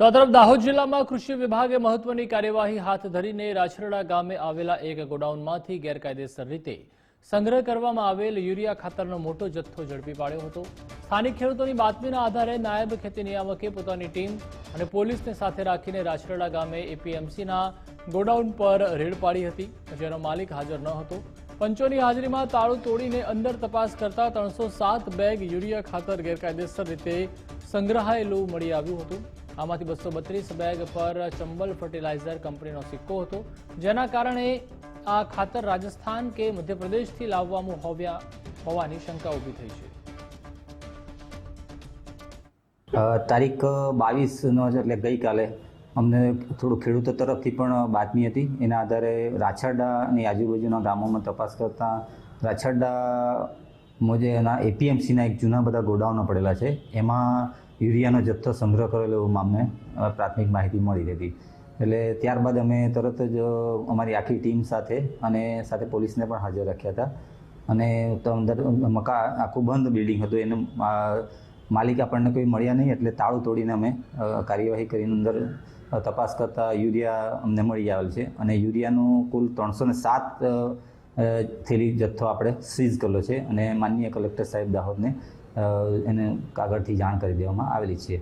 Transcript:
તો આ તરફ દાહોદ જિલ્લામાં કૃષિ વિભાગે મહત્વની કાર્યવાહી હાથ ધરીને રાજરડા ગામે આવેલા એક ગોડાઉનમાંથી ગેરકાયદેસર રીતે સંગ્રહ કરવામાં આવેલ યુરિયા ખાતરનો મોટો જથ્થો ઝડપી પાડ્યો હતો. સ્થાનિક ખેડૂતોની બાતમીના આધારે નાયબ ખેતી નિયામકે પોતાની ટીમ અને પોલીસને સાથે રાખીને રાજરડા ગામે એપીએમસીના ગોડાઉન પર રેડ પાડી હતી. જેનો માલિક હાજર ન હતો. પંચોની હાજરીમાં તાળું તોડીને અંદર તપાસ કરતા ત્રણસો બેગ યુરિયા ખાતર ગેરકાયદેસર રીતે સંગ્રહાયેલું મળી આવ્યું હતું. આમાંથી બસો બત્રીસ બેગ પર ચંબલ ફર્ટિલાઇઝર કંપનીનો સિક્કો હતો, જેના કારણે આ ખાતર રાજસ્થાન કે મધ્યપ્રદેશથી લાવવામાં હોવ્યા હોવાની શંકા ઊભી થઈ છે. તારીખ તારીખ બાવીસનો એટલે ગઈકાલે અમને થોડું ખેડૂતો તરફથી પણ બાતમી હતી. એના આધારે રાછરડાની આજુબાજુના ગામોમાં તપાસ કરતાં રાછરડા મોજેના એપીએમસીના એક જૂના બધા ગોડાઉનો પડેલા છે. એમાં યુરિયાનો જથ્થો સંગ્રહ કરેલો એવું અમને પ્રાથમિક માહિતી મળી હતી એટલે ત્યારબાદ અમે તરત જ અમારી આખી ટીમ સાથે અને સાથે પોલીસને પણ હાજર રાખ્યા હતા. અને અંદર મકા, આખું બંધ બિલ્ડિંગ હતું. એનું માલિક આપણને કોઈ મળ્યા નહીં, એટલે તાળું તોડીને અમે કાર્યવાહી કરીને અંદર તપાસ કરતાં યુરિયા અમને મળી આવેલ છે. અને યુરિયાનું કુલ ત્રણસો ને સાત થેલી જથ્થો આપણે સીઝ કરેલો છે અને માનનીય કલેક્ટર સાહેબ દાહોદને એને કાગળથી જાણ કરી દેવામાં આવેલી છે.